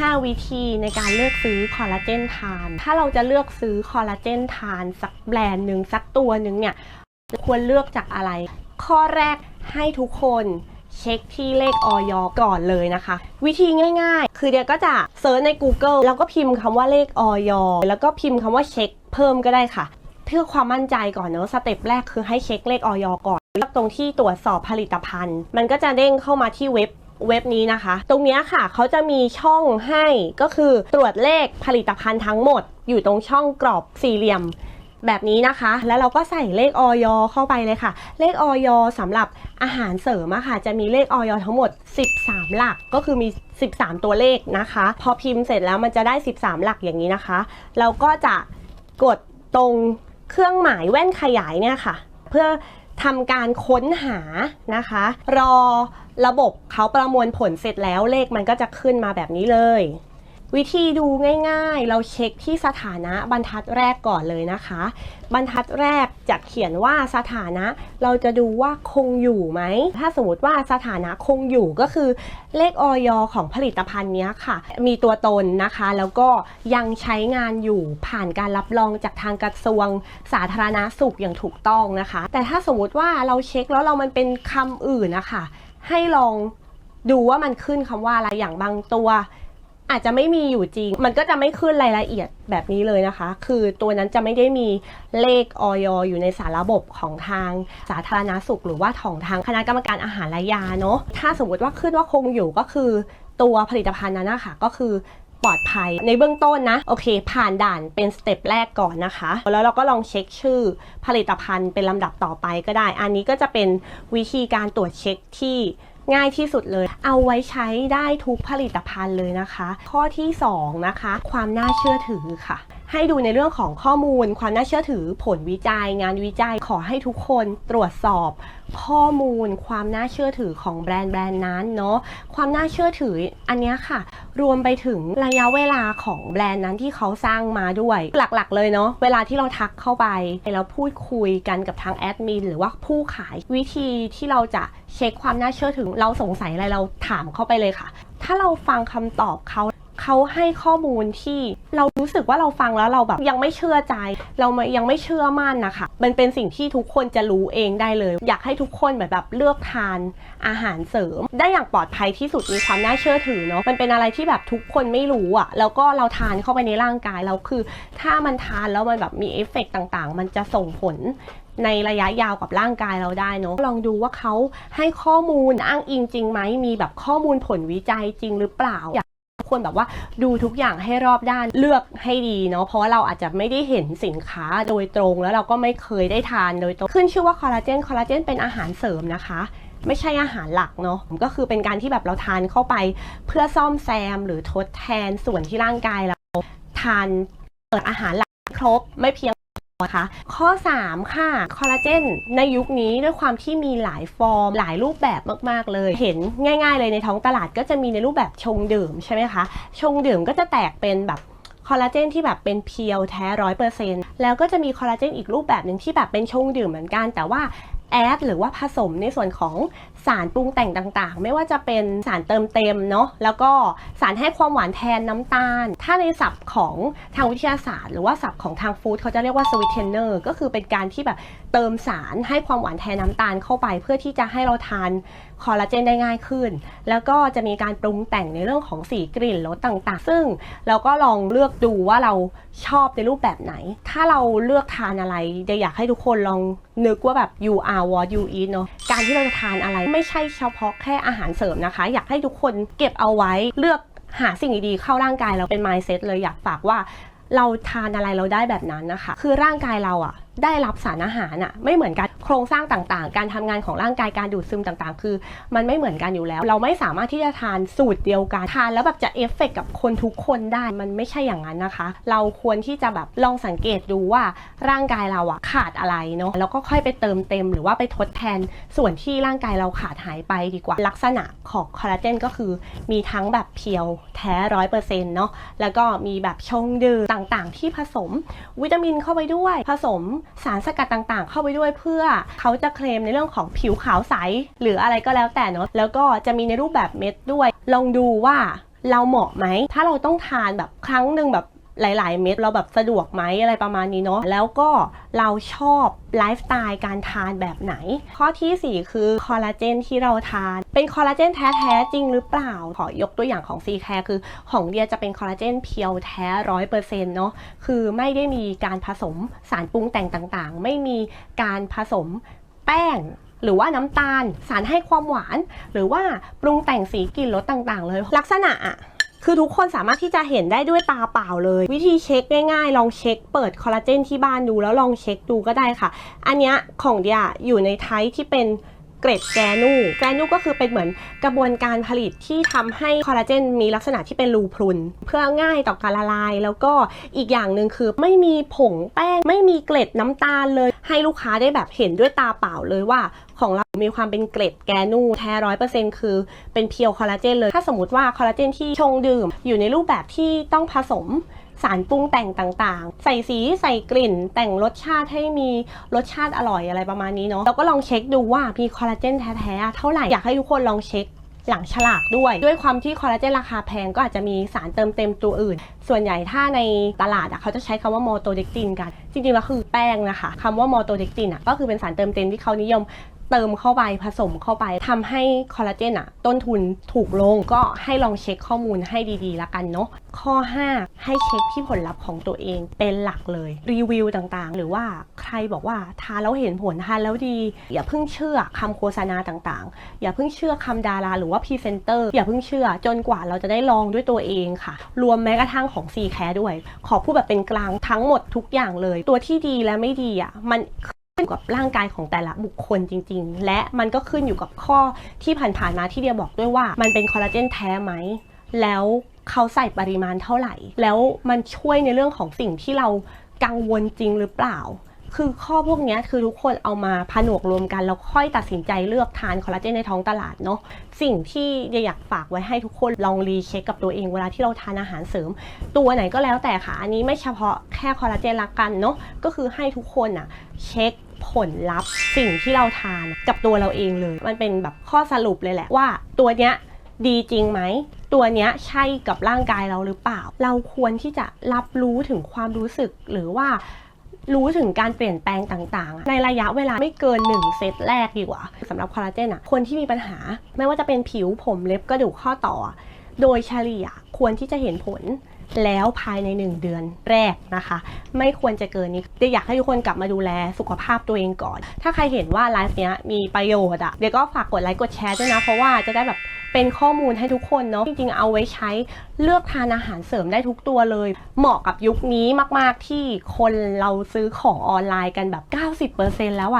5 วิธีในการเลือกซื้อคอลลาเจนทาน ถ้าเราจะเลือกซื้อคอลลาเจนทานสักแบรนด์หนึ่งสักตัวหนึ่งเนี่ยควรเลือกจากอะไร ข้อแรกให้ทุกคนเช็คที่เลขออยก่อนเลยนะคะ วิธีง่ายๆ คือเดียวก็จะเซิร์ชใน Google แล้วก็พิมพ์คำว่าเลขออยแล้วก็พิมพ์คำว่าเช็คเพิ่มก็ได้ค่ะ เพื่อความมั่นใจก่อนเนอะสเต็ปแรกคือให้เช็คเลขออยก่อนเลือกตรงที่ตรวจสอบผลิตภัณฑ์ มันก็จะเด้งเข้ามาที่เว็บ เว็บนี้นะคะ ตรงนี้ค่ะเขาจะมีช่องให้ก็คือตรวจเลขผลิตภัณฑ์ทั้งหมด อยู่ตรงช่องกรอบสี่เหลี่ยมแบบนี้นะคะ แล้วเราก็ใส่เลขออยเข้าไปเลยค่ะ เลขออยสำหรับอาหารเสริมอะค่ะ จะมีเลขออยทั้งหมด 13 หลัก ก็คือมี 13 ตัวเลขนะคะ พอพิมพ์เสร็จแล้วมันจะได้ 13 หลักอย่างนี้นะคะ เราก็จะกดตรงเครื่องหมายแว่นขยายเนี่ยค่ะ เพื่อ ทำการค้นหานะคะ รอระบบเขาประมวลผลเสร็จแล้วเลขมันก็จะขึ้นมาแบบนี้เลย วิธีดูง่ายๆ เราเช็คที่สถานะบรรทัดแรกก่อนเลยนะคะ บรรทัดแรกจะเขียนว่าสถานะ เราจะดูว่าคงอยู่ไหม ถ้าสมมติว่าสถานะคงอยู่ก็คือเลขออยของผลิตภัณฑ์นี้ค่ะ มีตัวตนนะคะ แล้วก็ยังใช้งานอยู่ผ่านการรับรองจากทางกระทรวงสาธารณาสุขอย่างถูกต้องนะคะ แต่ถ้าสมมติว่าเราเช็คแล้วเรามันเป็นคำอื่นนะคะ ให้ลองดูว่ามันขึ้นคำว่าอะไรอย่างบางตัว อาจจะไม่มีอยู่จริง มันก็จะไม่ขึ้นรายละเอียดแบบนี้เลยนะคะ คือตัวนั้นจะไม่ได้มีเลขออยอยู่ในสารระบบของทางสาธารณาสุข หรือว่าของทางคณะกรรมการอาหารและยาเนาะ ถ้าสมมติว่าขึ้นว่าคงอยู่ก็คือ ตัวผลิตภัณฑ์นั้นนะคะก็คือปลอดภัยในเบื้องต้นนะ โอเค ผ่านด่านเป็นสเต็ปแรกก่อนนะคะ แล้วเราก็ลองเช็คชื่อผลิตภัณฑ์เป็นลำดับต่อไปก็ได้ อันนี้ก็จะเป็นวิธีการตรวจเช็คที่ ง่ายที่สุดเลย เอาไว้ใช้ได้ทุกผลิตภัณฑ์เลยนะคะ ข้อที่ 2 นะคะ ความน่าเชื่อถือค่ะ ให้ดูในเรื่องของข้อมูล ความน่าเชื่อถือ ผลวิจัย งานวิจัยขอให้ทุกคนตรวจสอบข้อมูล ความน่าเชื่อถือของแบรนด์แบรนด์นั้นเนาะความน่าเชื่อถืออันนี้ค่ะ รวมไปถึงระยะเวลาของแบรนด์นั้นที่เขาสร้างมาด้วย หลักๆ เลยเนาะเวลาที่เราทักเข้าไปแล้วพูดคุยกันกับทางแอดมินหรือว่าผู้ขายวิธีที่เราจะเช็คความน่าเชื่อถือ เราสงสัยอะไรเราถามเข้าไปเลยค่ะ ถ้าเราฟังคำตอบเขา เขาให้ข้อมูลที่เรารู้สึกว่าเราฟังแล้วเราแบบยังไม่เชื่อใจ เรายังไม่เชื่อมั่นนะคะ มันเป็นสิ่งที่ทุกคนจะรู้เองได้เลย อยากให้ทุกคนแบบแบบเลือกทานอาหารเสริม ได้อย่างปลอดภัยที่สุดมีความน่าเชื่อถือเนาะมันเป็นอะไรที่แบบทุกคนไม่รู้อะ่ะ แล้วก็เราทานเข้าไปในร่างกายเราคือ ถ้ามันทานแล้วมันแบบมีเอฟเฟกต์ต่างๆ มันจะส่งผลในระยะยาวกับร่างกายเราได้เนาะลองดูว่าเขาให้ข้อมูลอ้างอิงจริงไหมมีแบบข้อมูลผลวิจัยจริงหรือเปล่าอยาก ควรแบบว่าดูทุกอย่างให้รอบด้านเลือกให้ดีเนาะเพราะว่าเราอาจจะไม่ได้เห็นสินค้าโดยตรง แล้วเราก็ไม่เคยได้ทานโดยตรงขึ้นชื่อว่าคอลลาเจนคอลลาเจนเป็นอาหารเสริมนะคะไม่ใช่อาหารหลักเนาะก็คือเป็นการที่แบบเราทานเข้าไปเพื่อซ่อมแซมหรือทดแทนส่วนที่ร่างกายเราทานเปิดอาหารหลักครบไม่เพียง นะคะข้อ 3 ค่ะคอลลาเจนในยุคนี้ด้วยความที่มีหลายฟอร์ม หลายรูปแบบมากๆเลย เห็นง่าย ๆ เลยในท้องตลาดก็จะมีในรูปแบบชงดื่มใช่ไหมคะ ชงดื่มก็จะแตกเป็นแบบคอลลาเจนที่แบบเป็นเพียวแท้ร้อยเปอร์เซ็นต์แล้วก็จะมีคอลลาเจนอีกรูปแบบหนึ่งที่แบบเป็นชงดื่มเหมือนกัน แต่ว่า แอดหรือว่าผสมในส่วนของสารปรุงแต่งต่างๆ ไม่ว่าจะเป็นสารเติมเต็มเนาะแล้วก็สารให้ความหวานแทนน้ำตาล ถ้าในศัพท์ของทางวิทยาศาสตร์ หรือว่าศัพท์ของทางฟู้ดเขาจะเรียกว่าสวิตเทนเนอร์ก็คือเป็นการที่แบบเติมสารให้ความหวานแทนน้ำตาลเข้าไป เพื่อที่จะให้เราทานคอลลาเจนได้ง่ายขึ้น แล้วก็จะมีการปรุงแต่งในเรื่องของสีกลิ่นรสต่างๆ ซึ่งเราก็ลองเลือกดูว่าเราชอบในรูปแบบไหน ถ้าเราเลือกทานอะไรจะอยากให้ทุกคนลองนึกว่าแบบ you are what you eat เนาะการที่เราจะทานอะไรไม่ใช่เฉพาะแค่อาหารเสริมนะคะ อยากให้ทุกคนเก็บเอาไว้เลือกหาสิ่งดีๆเข้าร่างกายเราเป็น mindset เลยอยากฝากว่าเราทานอะไรเราได้แบบนั้นนะคะ คือร่างกายเราอะได้รับสารอาหารอะไม่เหมือนกันโครงสร้างต่างๆ การทำงานของร่างกายการดูดซึมต่างๆ คือ มันไม่เหมือนกันอยู่แล้ว เราไม่สามารถที่จะทานสูตรเดียวกันทานแล้วแบบจะเอฟเฟกกับคนทุกคนได้มันไม่ใช่อย่างนั้นนะคะ เราควรที่จะแบบลองสังเกตดูว่าร่างกายเราอะขาดอะไรเนาะแล้วก็ค่อยไปเติมเต็ม หรือว่าไปทดแทนส่วนที่ร่างกายเราขาดหายไปดีกว่า ลักษณะของคอลลาเจนก็คือ มีทั้งแบบเพียวแท้ร้อยเปอร์เซ็นต์เนาะแล้วก็มีแบบชงดื่มต่างๆ ที่ผสมวิตามินเข้าไปด้วยผสมสารสกัดต่างๆ เข้าไปด้วยเพื่อเขาจะเคลมในเรื่องของผิวขาวใส หรืออะไรก็แล้วแต่เนาะแล้วก็จะมีในรูปแบบเม็ดด้วย ลองดูว่าเราเหมาะไหม ถ้าเราต้องทานแบบครั้งหนึ่งแบบ หลาย ๆ เม็ดเราแบบสะดวกไหมอะไรประมาณนี้เนาะแล้วก็เราชอบไลฟ์สไตล์การทานแบบไหน ข้อทีสี่4 คือคอลลาเจนที่เราทาน เป็นคอลลาเจนแท้ๆจริงหรือเปล่า ขอยกตัวอย่างของ c c a r e คือของเดียจะเป็นคอลลาเจนเพียวแท้ร้อยเปอร์เซ็นต์เนาะคือไม่ได้มีการผสมสารปรุงแต่งต่างๆ ไม่มีการผสมแป้งหรือว่าน้ำตาลสารให้ความหวาน หรือว่าปรุงแต่งสีกลิ่นรสต่างๆ เลย ลักษณะอะ คือทุกคนสามารถที่จะเห็นได้ด้วยตาเปล่าเลย วิธีเช็คง่ายๆ ลองเช็คเปิดคอลลาเจนที่บ้านดูแล้วลองเช็คดูก็ได้ค่ะ อันนี้ของเดียอยู่ในไทป์ที่เป็นเกรดแกนูแกนูก็คือเป็นเหมือนกระบวนการผลิตที่ทำให้คอลลาเจนมีลักษณะที่เป็นรูพรุน เพื่อง่ายต่อการละลาย แล้วก็อีกอย่างหนึ่งคือไม่มีผงแป้ง ไม่มีเกล็ดน้ำตาลเลย ให้ลูกค้าได้แบบเห็นด้วยตาเปล่าเลยว่า ของเรามีความเป็นเกล็ดแกนูแท้ร้อยเปอร์เซ็นต์คือเป็นเพียวคอลลาเจนเลย ถ้าสมมติว่าคอลลาเจนที่ชงดื่ม อยู่ในรูปแบบที่ต้องผสมสารปรุงแต่งต่างๆ ใส่สีใส่กลิ่น แต่งรสชาติให้มีรสชาติอร่อยอะไรประมาณนี้เนาะเราก็ลองเช็คดูว่ามีคอลลาเจนแท้ๆเท่าไหร่อยากให้ทุกคนลองเช็คหลังฉลากด้วย ด้วยความที่คอลลาเจนราคาแพงก็อาจจะมีสารเติมเต็มตัวอื่น ส่วนใหญ่ถ้าในตลาดอะเขาจะใช้คำว่าโมโตเด็กตินกัน จริงๆแล้วคือแป้งนะคะคำว่าโมโตเด็กตินอะก็คือเป็นสารเติมเต็มที่เขานิยม เติมเข้าไปผสมเข้าไปทำให้คอลลาเจนอะต้นทุนถูกลงก็ให้ลองเช็คข้อมูลให้ดีๆละกันเนาะข้อ 5 ให้เช็คที่ผลลัพธ์ของตัวเองเป็นหลักเลยรีวิวต่างๆ หรือว่าใครบอกว่าทานแล้วเห็นผลทานแล้วดี อย่าเพิ่งเชื่อคำโฆษณาต่างๆ อย่าเพิ่งเชื่อคำดาราหรือว่าพรีเซนเตอร์อย่าเพิ่งเชื่อจนกว่าเราจะได้ลองด้วยตัวเองค่ะ รวมแม้กระทั่งของ c ีแคด้วย ขอพูดแบบเป็นกลางทั้งหมดทุกอย่างเลย ตัวที่ดีและไม่ดีอะมัน กับร่างกายของแต่ละบุคคลจริง ๆ และมันก็ขึ้นอยู่กับข้อที่ผ่านๆมาที่เดียบอกด้วยว่า มันเป็นคอลลาเจนแท้ไหมแล้วเขาใส่ปริมาณเท่าไหร่ แล้วมันช่วยในเรื่องของสิ่งที่เรากังวลจริงหรือเปล่า คือข้อพวกนี้คือทุกคนเอามาผนวกรวมกันแล้วค่อยตัดสินใจเลือกทานคอลลาเจนในท้องตลาดเนาะ สิ่งที่เดียอยากฝากไว้ให้ทุกคนลองรีเช็คกับตัวเองเวลาที่เราทานอาหารเสริม ตัวไหนก็แล้วแต่ค่ะ อันนี้ไม่เฉพาะแค่คอลลาเจนละกันเนาะ ก็คือให้ทุกคนอะเช็ค ผลลัพธ์สิ่งที่เราทานกับตัวเราเองเลย มันเป็นแบบข้อสรุปเลยแหละว่า ตัวเนี้ยดีจริงไหม ตัวเนี้ยใช่กับร่างกายเราหรือเปล่า เราควรที่จะรับรู้ถึงความรู้สึกหรือว่ารู้ถึงการเปลี่ยนแปลงต่างๆ ในระยะเวลาไม่เกิน 1 เซตแรกดีกว่าสำหรับคอลลาเจนอะคนที่มีปัญหา ไม่ว่าจะเป็นผิวผมเล็บกระดูกข้อต่อ โดยเฉลี่ยควรที่จะเห็นผล แล้วภายใน 1 เดือนแรกนะคะ ไม่ควรจะเกินนี้เดี๋ยวอยากให้ทุกคนกลับมาดูแลสุขภาพตัวเองก่อน ถ้าใครเห็นว่าไลฟ์เนี้ยมีประโยชน์อะเดี๋ยวก็ฝากกดไลค์กดแชร์ด้วยนะ เพราะว่าจะได้แบบเป็นข้อมูลให้ทุกคนเนาะจริงๆเอาไว้ใช้เลือกทานอาหารเสริมได้ทุกตัวเลย เหมาะกับยุคนี้มากๆที่คนเราซื้อของออนไลน์กันแบบ 90%แล้วอะ